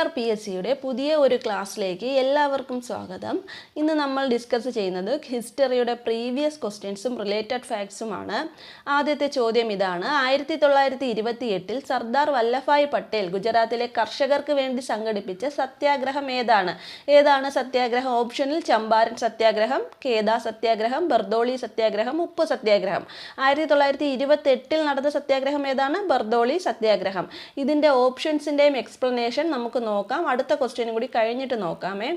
R P S സിയുടെ പുതിയ ഒരു ക്ലാസ്സിലേക്ക് എല്ലാവർക്കും സ്വാഗതം. ഇന്ന് നമ്മൾ ഡിസ്കസ് ചെയ്യുന്നത് ഹിസ്റ്ററിയുടെ പ്രീവിയസ് ക്വസ്റ്റ്യൻസും റിലേറ്റഡ് ഫാക്ട്സുമാണ് ആദ്യത്തെ ചോദ്യം ഇതാണ്. ആയിരത്തി തൊള്ളായിരത്തി ഇരുപത്തി എട്ടിൽ സർദാർ വല്ലഭായ് പട്ടേൽ ഗുജറാത്തിലെ കർഷകർക്ക് വേണ്ടി സംഘടിപ്പിച്ച സത്യാഗ്രഹം ഏതാണ്? ഏതാണ് സത്യാഗ്രഹം? ഓപ്ഷനിൽ ചമ്പാരൻ സത്യാഗ്രഹം കേദാ സത്യാഗ്രഹം ബർദോളി സത്യാഗ്രഹം ഉപ്പ് സത്യാഗ്രഹം. ആയിരത്തി തൊള്ളായിരത്തി ഇരുപത്തി എട്ടിൽ നടന്ന സത്യാഗ്രഹം ഏതാണ്? ബർദോളി സത്യാഗ്രഹം. ഇതിന്റെ ഓപ്ഷൻസിന്റെയും എക്സ്പ്ലനേഷൻ നമുക്ക് നോക്കാം. അടുത്ത ക്വസ്റ്റ്യനും കൂടി കഴിഞ്ഞിട്ട് നോക്കാമേ.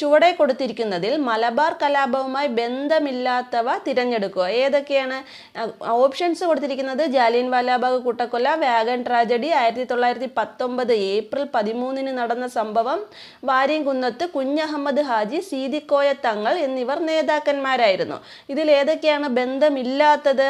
ചുവടെ കൊടുത്തിരിക്കുന്നതിൽ മലബാർ കലാപവുമായി ബന്ധമില്ലാത്തവ തിരഞ്ഞെടുക്കുക. ഏതൊക്കെയാണ്? ഓപ്ഷൻസ് കൊടുത്തിരിക്കുന്നത് ജാലിയൻ വാലാബാഗ് കൂട്ടക്കൊല വാഗൺ ട്രാജഡി ആയിരത്തി തൊള്ളായിരത്തി പത്തൊമ്പത് ഏപ്രിൽ പതിമൂന്നിന് നടന്ന സംഭവം വാര്യംകുന്നത്ത് കുഞ്ഞഹമ്മദ് ഹാജി സീതിക്കോയ തങ്ങൾ എന്നിവർ നേതാക്കന്മാരായിരുന്നു. ഇതിൽ ഏതൊക്കെയാണ് ബന്ധമില്ലാത്തത്?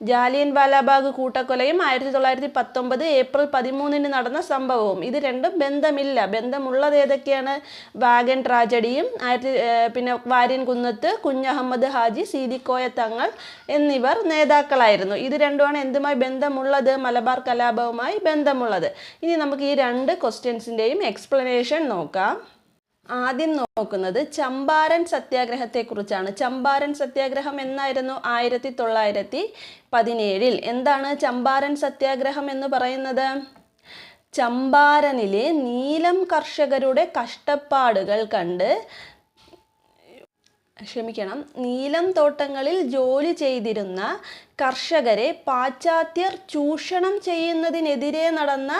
ജാലിയൻ വാലാബാഗ് കൂട്ടക്കൊലയും ആയിരത്തി തൊള്ളായിരത്തി പത്തൊമ്പത് ഏപ്രിൽ പതിമൂന്നിന് നടന്ന സംഭവവും. ഇത് രണ്ടും ബന്ധമില്ല. ബന്ധമുള്ളത് ഏതൊക്കെയാണ്? വാഗൻ ട്രാജഡിയും ആയിരത്തി പിന്നെ വാര്യൻ കുന്നത്ത് കുഞ്ഞഹമ്മദ് ഹാജി സീതിക്കോയ തങ്ങൾ എന്നിവർ നേതാക്കളായിരുന്നു. ഇത് രണ്ടുമാണ് എന്തുമായി ബന്ധമുള്ളത്? മലബാർ കലാപവുമായി ബന്ധമുള്ളത്. ഇനി നമുക്ക് ഈ രണ്ട് ക്വസ്റ്റ്യൻസിന്റെയും എക്സ്പ്ലനേഷൻ നോക്കാം. ആദ്യം നോക്കുന്നത് ചമ്പാരൻ സത്യാഗ്രഹത്തെക്കുറിച്ചാണ്. ചമ്പാരൻ സത്യാഗ്രഹം എന്നായിരുന്നു ആയിരത്തി തൊള്ളായിരത്തി പതിനേഴിൽ. എന്താണ് ചമ്പാരൻ സത്യാഗ്രഹം എന്ന് പറയുന്നത്? ചമ്പാരനിലെ നീലം കർഷകരുടെ കഷ്ടപ്പാടുകൾ കണ്ട് ക്ഷമിക്കണം. നീലം തോട്ടങ്ങളിൽ ജോലി ചെയ്തിരുന്ന കർഷകരെ പാശ്ചാത്യർ ചൂഷണം ചെയ്യുന്നതിനെതിരെ നടന്ന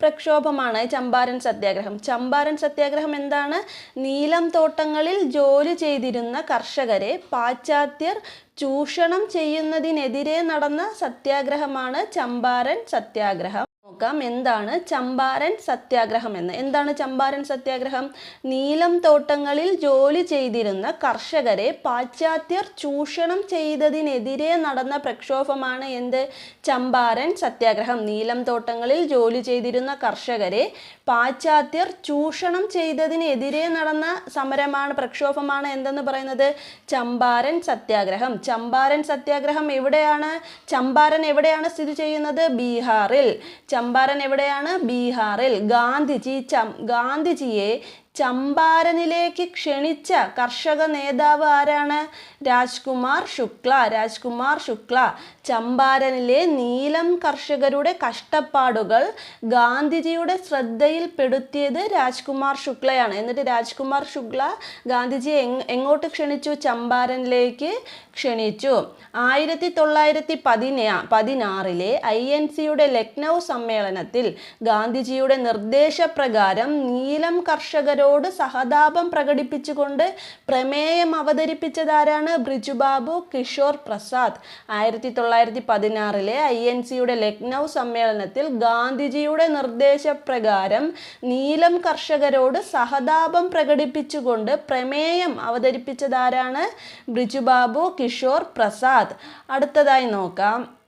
പ്രക്ഷോഭമാണ് ചമ്പാരൻ സത്യാഗ്രഹം. ചമ്പാരൻ സത്യാഗ്രഹം എന്താണ്? നീലം തോട്ടങ്ങളിൽ ജോലി ചെയ്തിരുന്ന കർഷകരെ പാശ്ചാത്യർ ചൂഷണം ചെയ്യുന്നതിനെതിരെ നടന്ന സത്യാഗ്രഹമാണ് ചമ്പാരൻ സത്യാഗ്രഹം. നോക്കാം. എന്താണ് ചമ്പാരൻ സത്യാഗ്രഹം എന്ന്? എന്താണ് ചമ്പാരൻ സത്യാഗ്രഹം? നീലം തോട്ടങ്ങളിൽ ജോലി ചെയ്തിരുന്ന കർഷകരെ പാശ്ചാത്യർ ചൂഷണം ചെയ്തതിനെതിരെ നടന്ന പ്രക്ഷോഭമാണ് എന്ത്? ചമ്പാരൻ സത്യാഗ്രഹം. നീലം തോട്ടങ്ങളിൽ ജോലി ചെയ്തിരുന്ന കർഷകരെ പാശ്ചാത്യർ ചൂഷണം ചെയ്തതിനെതിരെ നടന്ന സമരമാണ് പ്രക്ഷോഭമാണ് എന്തെന്ന് പറയുന്നത്? ചമ്പാരൻ സത്യാഗ്രഹം. ചമ്പാരൻ സത്യാഗ്രഹം എവിടെയാണ്? ചമ്പാരൻ എവിടെയാണ് സ്ഥിതി ചെയ്യുന്നത്? ബീഹാറിൽ. ചമ്പാരൻ എവിടെയാണ്? ബീഹാറിൽ. ഗാന്ധിജി ചം ഗാന്ധിജിയെ ചമ്പാരനിലേക്ക് ക്ഷണിച്ച കർഷക നേതാവ് ആരാണ്? രാജ്കുമാർ ശുക്ല. രാജ്കുമാർ ശുക്ല. ചമ്പാരനിലെ നീലം കർഷകരുടെ കഷ്ടപ്പാടുകൾ ഗാന്ധിജിയുടെ ശ്രദ്ധയിൽപ്പെടുത്തിയത് രാജ്കുമാർ ശുക്ലയാണ്. എന്നിട്ട് രാജ്കുമാർ ശുക്ല ഗാന്ധിജിയെ എങ്ങോട്ട് ക്ഷണിച്ചു? ചമ്പാരനിലേക്ക് ക്ഷണിച്ചു. ആയിരത്തി തൊള്ളായിരത്തി പതിനാ പതിനാറിലെ ഐ എൻ സിയുടെ ലക്നൗ സമ്മേളനത്തിൽ ഗാന്ധിജിയുടെ നിർദ്ദേശപ്രകാരം നീലം കർഷകരോട് സഹതാപം പ്രകടിപ്പിച്ചുകൊണ്ട് പ്രമേയം അവതരിപ്പിച്ചതാരാണ്? ബ്രിജുബാബു കിഷോർ പ്രസാദ്. ആയിരത്തി തൊള്ളായിരത്തി പതിനാറിലെ ഐ എൻ സിയുടെ ലക്നൗ സമ്മേളനത്തിൽ ഗാന്ധിജിയുടെ നിർദ്ദേശപ്രകാരം നീലം കർഷകരോട് സഹതാപം പ്രകടിപ്പിച്ചുകൊണ്ട് പ്രമേയം അവതരിപ്പിച്ചതാരാണ്? ബ്രിജുബാബു കിഷോർ പ്രസാദ്. അടുത്തതായി നോക്കാം.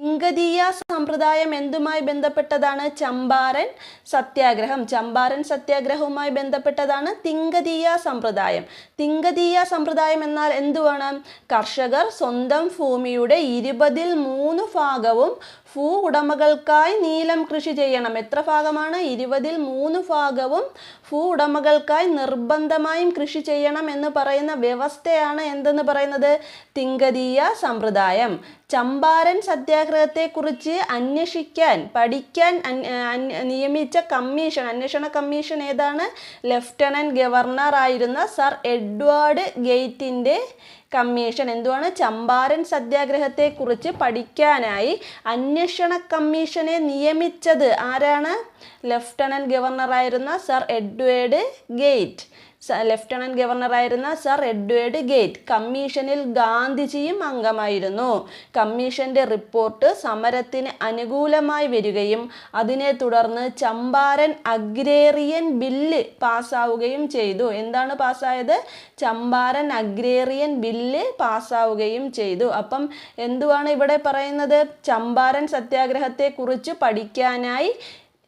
തിങ്കതീയ സമ്പ്രദായം എന്തുമായി ബന്ധപ്പെട്ടതാണ്? ചമ്പാരൻ സത്യാഗ്രഹം. ചമ്പാരൻ സത്യാഗ്രഹവുമായി ബന്ധപ്പെട്ടതാണ് തിങ്കതീയ സമ്പ്രദായം. തിങ്കതീയ സമ്പ്രദായം എന്നാൽ എന്തുവാണ്? കർഷകർ സ്വന്തം ഭൂമിയുടെ ഇരുപതിൽ മൂന്ന് ഭാഗവും ഭൂ ഉടമകൾക്കായി നീലം കൃഷി ചെയ്യണം. എത്ര ഭാഗമാണ്? ഇരുപതിൽ മൂന്ന് ഭാഗവും ഭൂ ഉടമകൾക്കായി നിർബന്ധമായും കൃഷി ചെയ്യണം എന്ന് പറയുന്ന വ്യവസ്ഥയാണ് എന്തെന്ന് പറയുന്നത്? തിങ്കതീയ സമ്പ്രദായം. ചമ്പാരൻ സത്യാഗ്രഹത്തെക്കുറിച്ച് അന്വേഷിക്കാൻ പഠിക്കാൻ നിയമിച്ച കമ്മീഷൻ അന്വേഷണ കമ്മീഷൻ ഏതാണ്? ലഫ്റ്റനന്റ് ഗവർണർ ആയിരുന്ന സർ എഡ്വേർഡ് ഗേറ്റിന്റെ കമ്മീഷൻ. എന്തുവാണ്? ചമ്പാരൻ സത്യാഗ്രഹത്തെക്കുറിച്ച് പഠിക്കാനായി അന്വേഷണ കമ്മീഷനെ നിയമിച്ചത് ആരാണ്? ലഫ്റ്റനന്റ് ഗവർണറായിരുന്ന സർ എഡ്വേർഡ് ഗേറ്റ്. ലഫ്റ്റനന്റ് ഗവർണറായിരുന്ന സർ എഡ്വേർഡ് ഗേറ്റ് കമ്മീഷനിൽ ഗാന്ധിജിയും അംഗമായിരുന്നു. കമ്മീഷന്റെ റിപ്പോർട്ട് സമരത്തിന് അനുകൂലമായി വരികയും അതിനെ തുടർന്ന് ചമ്പാരൻ അഗ്രേറിയൻ ബില്ല് പാസ്സാവുകയും ചെയ്തു. എന്താണ് പാസ്സായത്? ചമ്പാരൻ അഗ്രേറിയൻ ബില്ല് പാസ്സാവുകയും ചെയ്തു. അപ്പം എന്തുവാണ് ഇവിടെ പറയുന്നത്? ചമ്പാരൻ സത്യാഗ്രഹത്തെക്കുറിച്ച് പഠിക്കാനായി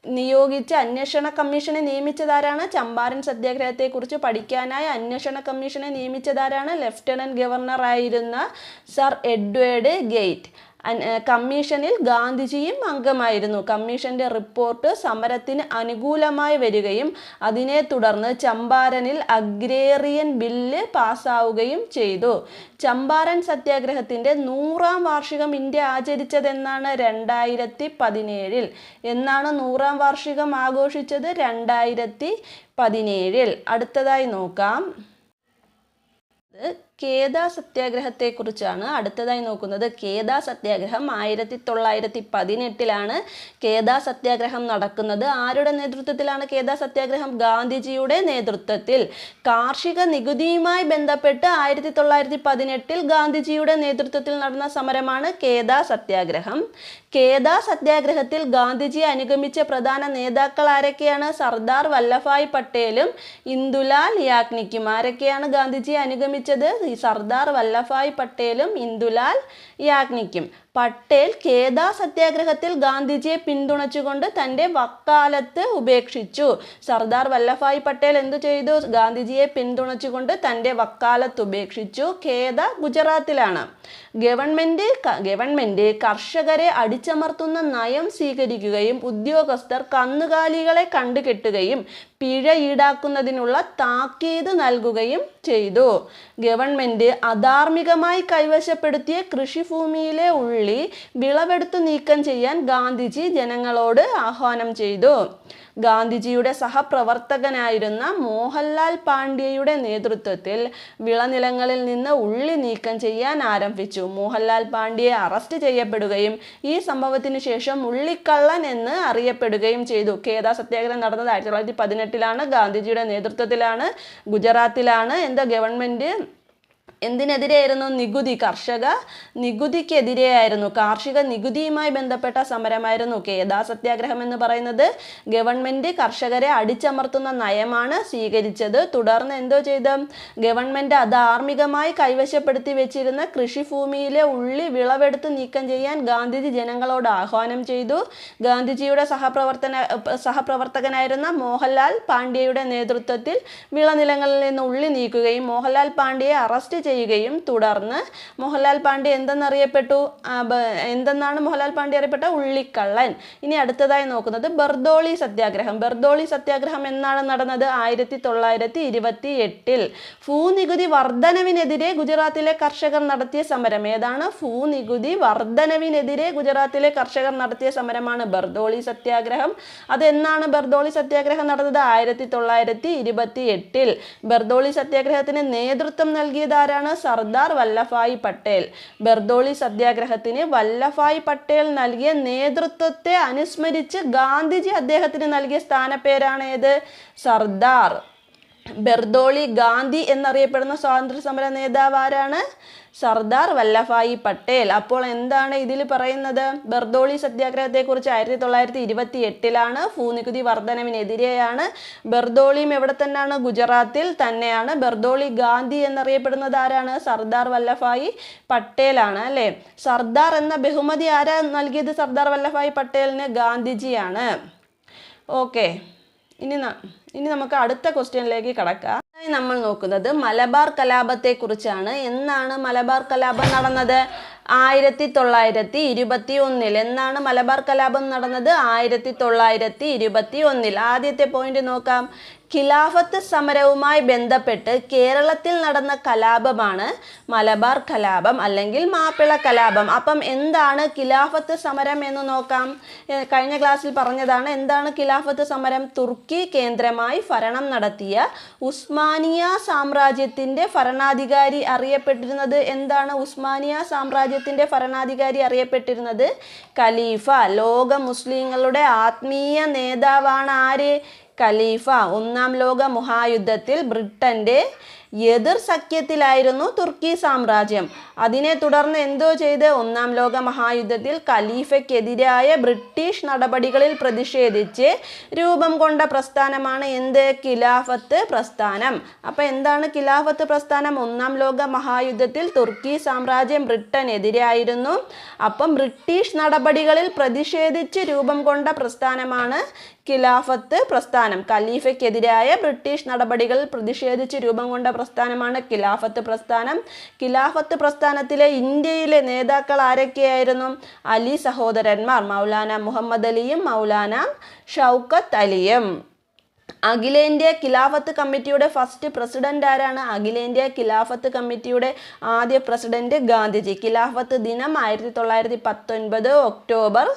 നിയോഗിച്ച അന്വേഷണ കമ്മീഷനെ നിയമിച്ചതാരാണ്? ചമ്പാരൻ സത്യാഗ്രഹത്തെക്കുറിച്ച് പഠിക്കാനായി അന്വേഷണ കമ്മീഷനെ നിയമിച്ചതാരാണ്? ലെഫ്റ്റനന്റ് ഗവർണർ ആയിരുന്ന സർ എഡ്വേർഡ് ഗേറ്റ്. കമ്മീഷനിൽ ഗാന്ധിജിയും അംഗമായിരുന്നു. കമ്മീഷന്റെ റിപ്പോർട്ട് സമരത്തിന് അനുകൂലമായി വരികയും അതിനെ തുടർന്ന് ചമ്പാരനിൽ അഗ്രേറിയൻ ബില്ല് പാസ്സാവുകയും ചെയ്തു. ചമ്പാരൻ സത്യാഗ്രഹത്തിന്റെ നൂറാം വാർഷികം ഇന്ത്യ ആചരിച്ചതെന്നാണ് രണ്ടായിരത്തി പതിനേഴിൽ എന്നാണ് നൂറാം വാർഷികം ആഘോഷിച്ചത് രണ്ടായിരത്തി പതിനേഴിൽ അടുത്തതായി നോക്കാം. കേദ സത്യാഗ്രഹത്തെക്കുറിച്ചാണ് അടുത്തതായി നോക്കുന്നത്. കേദാ സത്യാഗ്രഹം ആയിരത്തി തൊള്ളായിരത്തി പതിനെട്ടിലാണ് കേദ സത്യാഗ്രഹം നടക്കുന്നത്. ആരുടെ നേതൃത്വത്തിലാണ് കേദാ സത്യാഗ്രഹം? ഗാന്ധിജിയുടെ നേതൃത്വത്തിൽ. കാർഷിക നികുതിയുമായി ബന്ധപ്പെട്ട് ആയിരത്തി തൊള്ളായിരത്തി പതിനെട്ടിൽ ഗാന്ധിജിയുടെ നേതൃത്വത്തിൽ നടന്ന സമരമാണ് കേദാ സത്യാഗ്രഹം. കേദാ സത്യാഗ്രഹത്തിൽ ഗാന്ധിജി അനുഗമിച്ച പ്രധാന നേതാക്കൾ ആരൊക്കെയാണ്? സർദാർ വല്ലഭായ് പട്ടേലും ഇന്ദുലാൽ യാഗ്നിക്കും. ആരൊക്കെയാണ് ഗാന്ധിജി അനുഗമിച്ചത്? ഈ സർദാർ വല്ലഭായ് പട്ടേലും ഇന്ദുലാൽ യാഗ്നിക്കും. പട്ടേൽ കേദ സത്യാഗ്രഹത്തിൽ ഗാന്ധിജിയെ പിന്തുണച്ചുകൊണ്ട് തന്റെ വക്കാലത്ത് ഉപേക്ഷിച്ചു. സർദാർ വല്ലഭായ് പട്ടേൽ എന്തു ചെയ്തു? ഗാന്ധിജിയെ പിന്തുണച്ചുകൊണ്ട് തന്റെ വക്കാലത്ത് ഉപേക്ഷിച്ചു. ഖേദ ഗുജറാത്തിലാണ്. ഗവൺമെന്റ് ഗവൺമെന്റ് കർഷകരെ അടിച്ചമർത്തുന്ന നയം സ്വീകരിക്കുകയും ഉദ്യോഗസ്ഥർ കന്നുകാലികളെ കണ്ടുകെട്ടുകയും പിഴ ഈടാക്കുന്നതിനുള്ള താക്കീത് നൽകുകയും ചെയ്തു. ഗവൺമെന്റ് അധാർമികമായി കൈവശപ്പെടുത്തിയ കൃഷിഭൂമിയിലെ ഉള്ളി വിളവെടുത്തു നീക്കം ചെയ്യാൻ ഗാന്ധിജി ജനങ്ങളോട് ആഹ്വാനം ചെയ്തു. ഗാന്ധിജിയുടെ സഹപ്രവർത്തകനായിരുന്ന മോഹൻലാൽ പാണ്ഡ്യയുടെ നേതൃത്വത്തിൽ വിളനിലങ്ങളിൽ നിന്ന് ഉള്ളി നീക്കം ചെയ്യാൻ ആരംഭിച്ചു. മോഹൻലാൽ പാണ്ഡ്യയെ അറസ്റ്റ് ചെയ്യപ്പെടുകയും ഈ സംഭവത്തിന് ശേഷം ഉള്ളിക്കള്ളൻ എന്ന് അറിയപ്പെടുകയും ചെയ്തു. കേദാ സത്യാഗ്രഹം നടന്നത് ആയിരത്തി തൊള്ളായിരത്തി പതിനെട്ടിലാണ്. ഗാന്ധിജിയുടെ നേതൃത്വത്തിലാണ് ഗുജറാത്തിലാണ്. എന്താ ഗവൺമെന്റ് എന്തിനെതിരെയായിരുന്നു നികുതി? കർഷക നികുതിക്കെതിരെയായിരുന്നു. കാർഷിക നികുതിയുമായി ബന്ധപ്പെട്ട സമരമായിരുന്നു കേദാ സത്യാഗ്രഹം എന്ന് പറയുന്നത്. ഗവൺമെന്റ് കർഷകരെ അടിച്ചമർത്തുന്ന നയമാണ് സ്വീകരിച്ചത്. തുടർന്ന് എന്തോ ചെയ്ത്? ഗവൺമെന്റ് അധാർമികമായി കൈവശപ്പെടുത്തി വെച്ചിരുന്ന കൃഷിഭൂമിയിലെ ഉള്ളി വിളവെടുത്ത് നീക്കം ചെയ്യാൻ ഗാന്ധിജി ജനങ്ങളോട് ആഹ്വാനം ചെയ്തു. ഗാന്ധിജിയുടെ സഹപ്രവർത്തന സഹപ്രവർത്തകനായിരുന്ന മോഹൻലാൽ പാണ്ഡ്യയുടെ നേതൃത്വത്തിൽ വിളനിലങ്ങളിൽ നിന്ന് ഉള്ളി നീക്കുകയും മോഹൻലാൽ പാണ്ഡ്യയെ അറസ്റ്റ് ചെയ്യുകയും തുടർന്ന് മോഹൻലാൽ പാണ്ഡ്യ എന്തെന്നറിയപ്പെട്ടു? എന്തെന്നാണ് മോഹൻലാൽ പാണ്ഡ്യ അറിയപ്പെട്ട? ഉള്ളിക്കള്ളൻ. ഇനി അടുത്തതായി നോക്കുന്നത് ബർദോളി സത്യാഗ്രഹം. ബർദോളി സത്യാഗ്രഹം എന്നാണ് നടന്നത് ആയിരത്തി തൊള്ളായിരത്തി ഇരുപത്തി എട്ടിൽ ഭൂനികുതി വർധനവിനെതിരെ ഗുജറാത്തിലെ കർഷകർ നടത്തിയ സമരം. ഏതാണ്? ഭൂനികുതി വർധനവിനെതിരെ ഗുജറാത്തിലെ കർഷകർ നടത്തിയ സമരമാണ് ബർദോളി സത്യാഗ്രഹം. അതെന്നാണ് ബർദോളി സത്യാഗ്രഹം നടന്നത്? ആയിരത്തി തൊള്ളായിരത്തി ഇരുപത്തി എട്ടിൽ ബർദോളി സത്യാഗ്രഹത്തിന് നേതൃത്വം നൽകിയത് ആരാണ്? സർദാർ വല്ലഭായ് പട്ടേൽ? ബർദോളി സത്യാഗ്രഹത്തിന് വല്ലഭായ് പട്ടേൽ നൽകിയ നേതൃത്വത്തെ അനുസ്മരിച്ച് ഗാന്ധിജി അദ്ദേഹത്തിന് നൽകിയ സ്ഥാനപ്പേരാണ് ഏത്? സർദാർ. ബെർദോളി ഗാന്ധി എന്നറിയപ്പെടുന്ന സ്വാതന്ത്ര്യ സമര നേതാവ് ആരാണ്? സർദാർ വല്ലഭായി പട്ടേൽ. അപ്പോൾ എന്താണ് ഇതിൽ പറയുന്നത്? ബർദോളി സത്യാഗ്രഹത്തെക്കുറിച്ച് ആയിരത്തി തൊള്ളായിരത്തി ഇരുപത്തി എട്ടിലാണ് ഭൂനികുതി വർധനവിനെതിരെയാണ് ബർദോളിയും എവിടെ തന്നെയാണ്? ഗുജറാത്തിൽ തന്നെയാണ്. ബർദോളി ഗാന്ധി എന്നറിയപ്പെടുന്നത് ആരാണ്? സർദാർ വല്ലഭായി പട്ടേലാണ് അല്ലേ? സർദാർ എന്ന ബഹുമതി ആരാ നൽകിയത്? സർദാർ വല്ലഭായി പട്ടേലിന് ഗാന്ധിജിയാണ്. ഓക്കെ. ഇനി ഇനി നമുക്ക് അടുത്ത ക്വസ്റ്റ്യനിലേക്ക് കടക്കാം. നമ്മൾ നോക്കുന്നത് മലബാർ കലാപത്തെ കുറിച്ചാണ് എന്നാണ് മലബാർ കലാപം നടന്നത്? ആയിരത്തി തൊള്ളായിരത്തി ഇരുപത്തി ഒന്നിൽ എന്നാണ് മലബാർ കലാപം നടന്നത്? ആയിരത്തി തൊള്ളായിരത്തി ഇരുപത്തി ഒന്നിൽ ആദ്യത്തെ പോയിന്റ് നോക്കാം. ഖിലാഫത്ത് സമരവുമായി ബന്ധപ്പെട്ട് കേരളത്തിൽ നടന്ന കലാപമാണ് മലബാർ കലാപം അല്ലെങ്കിൽ മാപ്പിള കലാപം. അപ്പം എന്താണ് ഖിലാഫത്ത് സമരം എന്ന് നോക്കാം. കഴിഞ്ഞ ക്ലാസ്സിൽ പറഞ്ഞതാണ് എന്താണ് ഖിലാഫത്ത് സമരം? തുർക്കി കേന്ദ്രമായി ഭരണം നടത്തിയ ഉസ്മാനിയ സാമ്രാജ്യത്തിന്റെ ഭരണാധികാരി അറിയപ്പെട്ടിരുന്നത് എന്താണ്? ഉസ്മാനിയ സാമ്രാജ്യത്തിന്റെ ഭരണാധികാരി അറിയപ്പെട്ടിരുന്നത് ഖലീഫ. ലോക മുസ്ലിങ്ങളുടെ ആത്മീയ നേതാവാണ് ആര്? ഖലീഫ ഒന്നാം ലോക മഹായുദ്ധത്തിൽ ബ്രിട്ടന്റെ എതിർ സഖ്യത്തിലായിരുന്നു തുർക്കി സാമ്രാജ്യം. അതിനെ തുടർന്ന് എന്തോ ചെയ്ത് ഒന്നാം ലോക മഹായുദ്ധത്തിൽ ഖലീഫയ്ക്കെതിരായ ബ്രിട്ടീഷ് നടപടികളിൽ പ്രതിഷേധിച്ച് രൂപം കൊണ്ട പ്രസ്ഥാനമാണ് എന്ത്? ഖിലാഫത്ത് പ്രസ്ഥാനം. അപ്പം എന്താണ് ഖിലാഫത്ത് പ്രസ്ഥാനം? ഒന്നാം ലോക മഹായുദ്ധത്തിൽ തുർക്കി സാമ്രാജ്യം ബ്രിട്ടനെതിരായിരുന്നു. അപ്പം ബ്രിട്ടീഷ് നടപടികളിൽ പ്രതിഷേധിച്ച് രൂപം കൊണ്ട പ്രസ്ഥാനമാണ് ഖിലാഫത്ത് പ്രസ്ഥാനം. ഖലീഫയ്ക്കെതിരായ ബ്രിട്ടീഷ് നടപടികളിൽ പ്രതിഷേധിച്ച് രൂപം കൊണ്ട പ്രസ്ഥാനമാണ് ഖിലാഫത്ത് പ്രസ്ഥാനം. ഖിലാഫത്ത് പ്രസ്ഥാനത്തിലെ ഇന്ത്യയിലെ നേതാക്കൾ ആരൊക്കെയായിരുന്നു? അലി സഹോദരന്മാർ മൗലാന മുഹമ്മദ് അലിയും മൗലാന ഷൗക്കത്ത് അലിയും. അഖിലേന്ത്യാ ഖിലാഫത്ത് കമ്മിറ്റിയുടെ ഫസ്റ്റ് പ്രസിഡന്റ് ആരാണ്? അഖിലേന്ത്യാ ഖിലാഫത്ത് കമ്മിറ്റിയുടെ ആദ്യ പ്രസിഡന്റ് ഗാന്ധിജി. ഖിലാഫത്ത് ദിനം ആയിരത്തി തൊള്ളായിരത്തി പത്തൊൻപത് ഒക്ടോബർ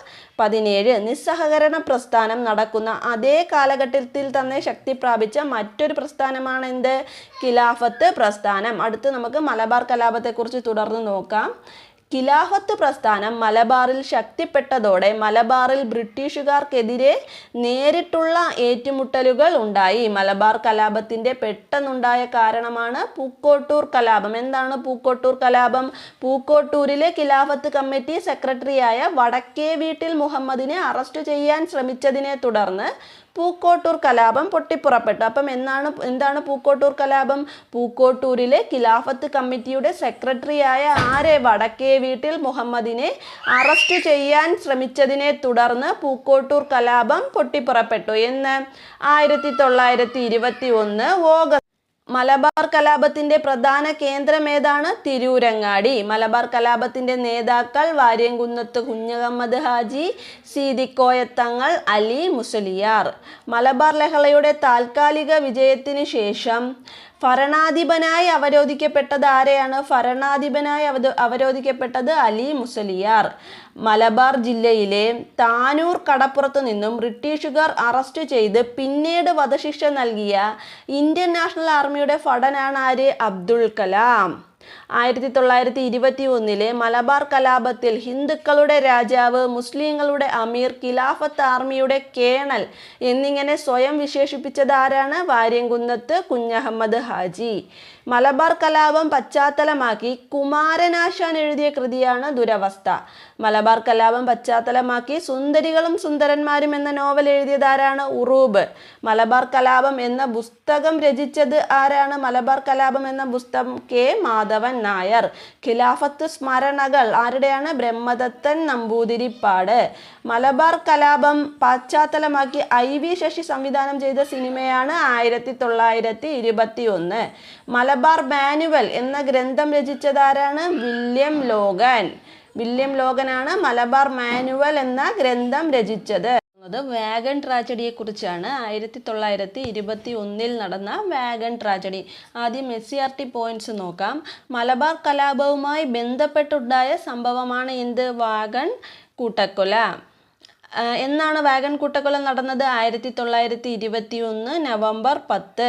പതിനേഴ്. നിസ്സഹകരണ പ്രസ്ഥാനം നടക്കുന്ന അതേ കാലഘട്ടത്തിൽ തന്നെ ശക്തി പ്രാപിച്ച മറ്റൊരു പ്രസ്ഥാനമാണ് എന്ത് ഖിലാഫത്ത് പ്രസ്ഥാനം. അടുത്ത് നമുക്ക് മലബാർ കലാപത്തെക്കുറിച്ച് തുടർന്ന് നോക്കാം. ഖിലാഫത്ത് പ്രസ്ഥാനം മലബാറിൽ ശക്തിപ്പെട്ടതോടെ മലബാറിൽ ബ്രിട്ടീഷുകാർക്കെതിരെ നേരിട്ടുള്ള ഏറ്റുമുട്ടലുകൾ ഉണ്ടായി. മലബാർ കലാപത്തിന്റെ പെട്ടെന്നുണ്ടായ കാരണമാണ് പൂക്കോട്ടൂർ കലാപം. എന്താണ് പൂക്കോട്ടൂർ കലാപം? പൂക്കോട്ടൂരിലെ ഖിലാഫത്ത് കമ്മിറ്റി സെക്രട്ടറിയായ വടക്കേ വീട്ടിൽ മുഹമ്മദിനെ അറസ്റ്റ് ചെയ്യാൻ ശ്രമിച്ചതിനെ തുടർന്ന് പൂക്കോട്ടൂർ കലാപം പൊട്ടിപ്പുറപ്പെട്ടു. അപ്പം എന്നാണ് എന്താണ് പൂക്കോട്ടൂർ കലാപം? പൂക്കോട്ടൂരിലെ ഖിലാഫത്ത് കമ്മിറ്റിയുടെ സെക്രട്ടറിയായ ആരെ വടക്കേ വീട്ടിൽ മുഹമ്മദിനെ അറസ്റ്റ് ചെയ്യാൻ ശ്രമിച്ചതിനെ തുടർന്ന് പൂക്കോട്ടൂർ കലാപം പൊട്ടിപ്പുറപ്പെട്ടു എന്ന് ആയിരത്തി തൊള്ളായിരത്തി ഇരുപത്തി ഒന്ന് ഓഗസ്റ്റ് മലബാർ കലാപത്തിന്റെ പ്രധാന കേന്ദ്രം ഏതാണ്? തിരൂരങ്ങാടി. മലബാർ കലാപത്തിന്റെ നേതാക്കൾ വാര്യംകുന്നത്ത് കുഞ്ഞഹമ്മദ് ഹാജി സീതിക്കോയത്തങ്ങൾ അലി മുസലിയാർ. മലബാർ ലഹളയുടെ താൽക്കാലിക വിജയത്തിന് ശേഷം ഭരണാധിപനായി അവരോധിക്കപ്പെട്ടത് ആരെയാണ്? ഭരണാധിപനായി അവ അവരോധിക്കപ്പെട്ടത് അലി മുസലിയാർ. മലബാർ ജില്ലയിലെ താനൂർ കടപ്പുറത്ത് നിന്നും ബ്രിട്ടീഷുകാർ അറസ്റ്റ് ചെയ്ത് പിന്നീട് വധശിക്ഷ നൽകിയ ഇന്ത്യൻ നാഷണൽ ആർമിയുടെ ഭടനാണ് ആര്? അബ്ദുൾ കലാം. ആയിരത്തി തൊള്ളായിരത്തി ഇരുപത്തി ഒന്നിലെ മലബാർ കലാപത്തിൽ ഹിന്ദുക്കളുടെ രാജാവ് മുസ്ലിങ്ങളുടെ അമീർ ഖിലാഫത്ത് ആർമിയുടെ കേണൽ എന്നിങ്ങനെ സ്വയം വിശേഷിപ്പിച്ചത് ആരാണ് വാര്യംകുന്നത്ത് കുഞ്ഞഹമ്മദ് ഹാജി. മലബാർ കലാപം പശ്ചാത്തലമാക്കി കുമാരനാശാൻ എഴുതിയ കൃതിയാണ് ദുരവസ്ഥ. മലബാർ കലാപം പശ്ചാത്തലമാക്കി സുന്ദരികളും സുന്ദരന്മാരും എന്ന നോവൽ എഴുതിയത് ആരാണ് ഉറൂബ്. മലബാർ കലാപം എന്ന പുസ്തകം രചിച്ചത് ആരാണ്? മലബാർ കലാപം എന്ന പുസ്തകം കെ. മാധവൻ. നായർ. ഖിലാഫത്ത് സ്മരണകൾ. ആരുടെയാണ്? ബ്രഹ്മദത്തൻ നമ്പൂതിരിപ്പാട്. മലബാർ കലാപം പശ്ചാത്തലമാക്കി ഐ വി ശശി സംവിധാനം ചെയ്ത സിനിമയാണ് ആയിരത്തി തൊള്ളായിരത്തി ഇരുപത്തി ഒന്ന് മലബാർ മാനുവൽ എന്ന ഗ്രന്ഥം രചിച്ചതാരാണ്? William Logan. വില്യം ലോഗനാണ് മലബാർ മാനുവൽ എന്ന ഗ്രന്ഥം രചിച്ചത്. അത് വാഗൺ ട്രാജഡിയെക്കുറിച്ചാണ്. ആയിരത്തി തൊള്ളായിരത്തി ഇരുപത്തി ഒന്നിൽ നടന്ന വാഗൺ ട്രാജഡി. ആദ്യം S C R T points നോക്കാം. മലബാർ കലാപവുമായി ബന്ധപ്പെട്ടുണ്ടായ സംഭവമാണ് എന്ത്? വാഗൺ കൂട്ടക്കൊല. എന്നാണ് വാഗൺ കൂട്ടക്കൊല നടന്നത്? ആയിരത്തി തൊള്ളായിരത്തി ഇരുപത്തി ഒന്ന് നവംബർ പത്ത്.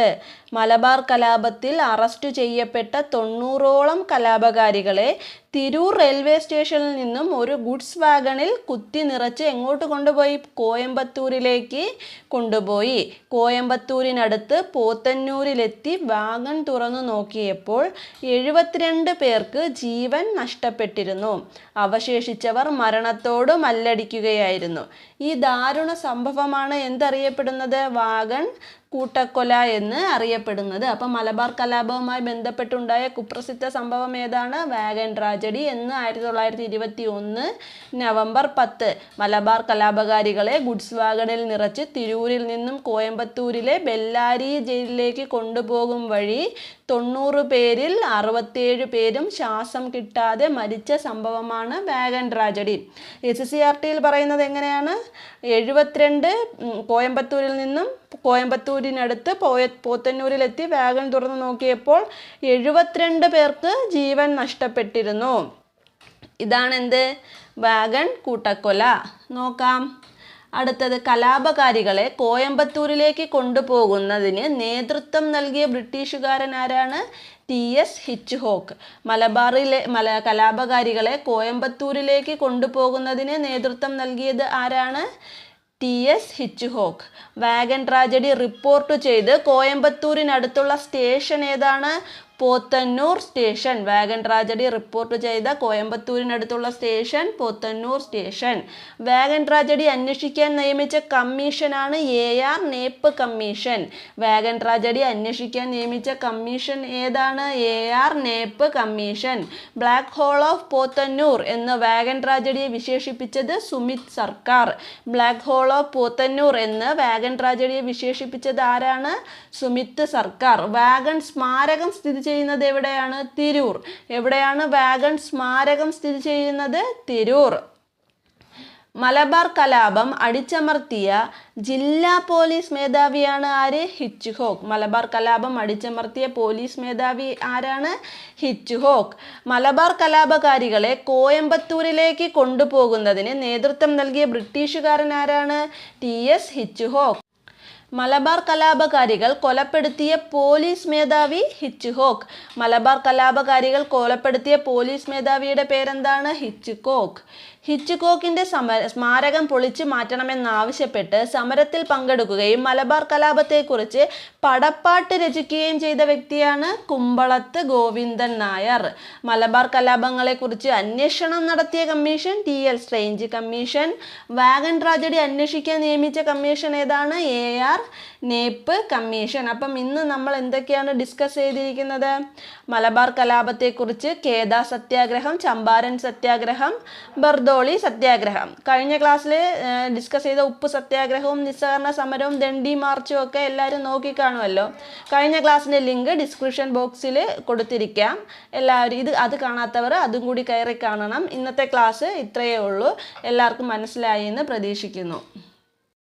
മലബാർ കലാപത്തിൽ അറസ്റ്റ് ചെയ്യപ്പെട്ട തൊണ്ണൂറോളം കലാപകാരികളെ തിരൂർ റെയിൽവേ സ്റ്റേഷനിൽ നിന്നും ഒരു ഗുഡ്സ് വാഗണിൽ കുത്തി നിറച്ച് എങ്ങോട്ട് കൊണ്ടുപോയി? കോയമ്പത്തൂരിലേക്ക് കൊണ്ടുപോയി. കോയമ്പത്തൂരിനടുത്ത് പോത്തന്നൂരിലെത്തി വാഗൺ തുറന്നു നോക്കിയപ്പോൾ എഴുപത്തിരണ്ട് പേർക്ക് ജീവൻ നഷ്ടപ്പെട്ടിരുന്നു. അവശേഷിച്ചവർ മരണത്തോട് മല്ലടിക്കുകയായിരുന്നു. ഈ ദാരുണ സംഭവമാണ് എന്തറിയപ്പെടുന്നത്? വാഗൺ കൂട്ടക്കൊല എന്ന് അറിയപ്പെടുന്നത്. അപ്പം മലബാർ കലാപവുമായി ബന്ധപ്പെട്ടുണ്ടായ കുപ്രസിദ്ധ സംഭവം ഏതാണ്? വാഗൻ ട്രാജഡി എന്ന് ആയിരത്തി തൊള്ളായിരത്തി ഇരുപത്തി ഒന്ന് നവംബർ പത്ത് മലബാർ കലാപകാരികളെ ഗുഡ്സ് വാഗണിൽ നിറച്ച് തിരൂരിൽ നിന്നും കോയമ്പത്തൂരിലെ ബെല്ലാരി ജയിലിലേക്ക് കൊണ്ടുപോകും വഴി തൊണ്ണൂറ് പേരിൽ അറുപത്തിയേഴ് പേരും ശ്വാസം കിട്ടാതെ മരിച്ച സംഭവമാണ് wagon tragedy. S C R ടിയിൽ പറയുന്നത് എങ്ങനെയാണ്? എഴുപത്തിരണ്ട് കോയമ്പത്തൂരിൽ നിന്നും കോയമ്പത്തൂരിനടുത്ത് പോയ പോത്തന്നൂരിലെത്തി വാഗൺ തുറന്നു നോക്കിയപ്പോൾ എഴുപത്തിരണ്ട് പേർക്ക് ജീവൻ നഷ്ടപ്പെട്ടിരുന്നു. ഇതാണെന്ത്? വാഗൺ കൂട്ടക്കൊല. നോക്കാം. അടുത്തത് കലാപകാരികളെ കോയമ്പത്തൂരിലേക്ക് കൊണ്ടുപോകുന്നതിന് നേതൃത്വം നൽകിയ ബ്രിട്ടീഷുകാരൻ ആരാണ്? T S Hitchcock. മലബാറിലെ മല കലാപകാരികളെ കോയമ്പത്തൂരിലേക്ക് കൊണ്ടുപോകുന്നതിന് നേതൃത്വം നൽകിയത് ആരാണ്? T S Hitchcock. Wagon tragedy report ചെയ്ത് കോയമ്പത്തൂരിനടുത്തുള്ള സ്റ്റേഷൻ ഏതാണ്? Pothanur station. Wagon tragedy report ചെയ്ത കോയമ്പത്തൂരിനടുത്തുള്ള station Pothanur station. Wagon tragedy അന്വേഷിക്കാൻ നിയമിച്ച കമ്മീഷനാണ് A R Knapp commission. Wagon tragedy അന്വേഷിക്കാൻ നിയമിച്ച കമ്മീഷൻ ഏതാണ്? A R Knapp commission. Black hole of Pothanur എന്ന് വാഗൺ ട്രാജഡിയെ വിശേഷിപ്പിച്ചത് സുമിത് സർക്കാർ. ബ്ലാക്ക് ഹോൾ ഓഫ് പോത്തന്നൂർ എന്ന് വാഗൺ ട്രാജഡിയെ വിശേഷിപ്പിച്ചത് ആരാണ്? സുമിത് സർക്കാർ. വാഗൺ സ്മാരകം സ്ഥിതി ചെയ്യുന്നത് എവിടെയാണ്? തിരൂർ. എവിടെയാണ് വാഗൺ സ്മാരകം സ്ഥിതി ചെയ്യുന്നത്? തിരൂർ. മലബാർ കലാപം അടിച്ചമർത്തിയ ജില്ലാ പോലീസ് മേധാവിയാണ് ആര്? ഹിച്ചുഹോക്ക്. മലബാർ കലാപം അടിച്ചമർത്തിയ പോലീസ് മേധാവി ആരാണ്? ഹിച്ചുഹോക്ക്. മലബാർ കലാപകാരികളെ കോയമ്പത്തൂരിലേക്ക് കൊണ്ടുപോകുന്നതിന് നേതൃത്വം നൽകിയ ബ്രിട്ടീഷുകാരൻ ആരാണ്? T S Hitchcock. മലബാർ കലാപകാരികൾ കൊലപ്പെടുത്തിയ പോലീസ് മേധാവി ഹിച്ചുഹോക്ക് മലബാർ കലാപകാരികൾ കൊലപ്പെടുത്തിയ പോലീസ് മേധാവിയുടെ പേരെന്താണ്? ഹിച്ചുകോക്ക്. ഹിച്ചുകോക്കിന്റെ സമര സ്മാരകം പൊളിച്ചു മാറ്റണമെന്നാവശ്യപ്പെട്ട് സമരത്തിൽ പങ്കെടുക്കുകയും മലബാർ കലാപത്തെക്കുറിച്ച് പടപ്പാട്ട് രചിക്കുകയും ചെയ്ത വ്യക്തിയാണ് കുമ്പളത്ത് ഗോവിന്ദൻ നായർ. മലബാർ കലാപങ്ങളെക്കുറിച്ച് അന്വേഷണം നടത്തിയ commission T. L. Strange commission wagon tragedy അന്വേഷിക്കാൻ നിയമിച്ച കമ്മീഷൻ ഏതാണ്? എ. ആർ. Knapp commission. അപ്പം ഇന്ന് നമ്മൾ എന്തൊക്കെയാണ് ഡിസ്കസ് ചെയ്തിരിക്കുന്നത്? മലബാർ കലാപത്തെക്കുറിച്ച് കേദ സത്യാഗ്രഹം ചമ്പാരൻ സത്യാഗ്രഹം ബർദോളി സത്യാഗ്രഹം. കഴിഞ്ഞ ക്ലാസ്സിൽ ഡിസ്കസ് ചെയ്ത ഉപ്പ് സത്യാഗ്രഹവും നിസ്സഹകരണ സമരവും ദണ്ഡി മാർച്ചും ഒക്കെ എല്ലാവരും നോക്കിക്കാണുമല്ലോ കഴിഞ്ഞ ക്ലാസ്സിന്റെ ലിങ്ക് ഡിസ്ക്രിപ്ഷൻ ബോക്സിൽ കൊടുത്തിരിക്കാം. എല്ലാവരും ഇത് അത് കാണാത്തവർ അതും കൂടി കയറി കാണണം. ഇന്നത്തെ ക്ലാസ് ഇത്രയേ ഉള്ളൂ. എല്ലാവർക്കും മനസ്സിലായി എന്ന് പ്രതീക്ഷിക്കുന്നു.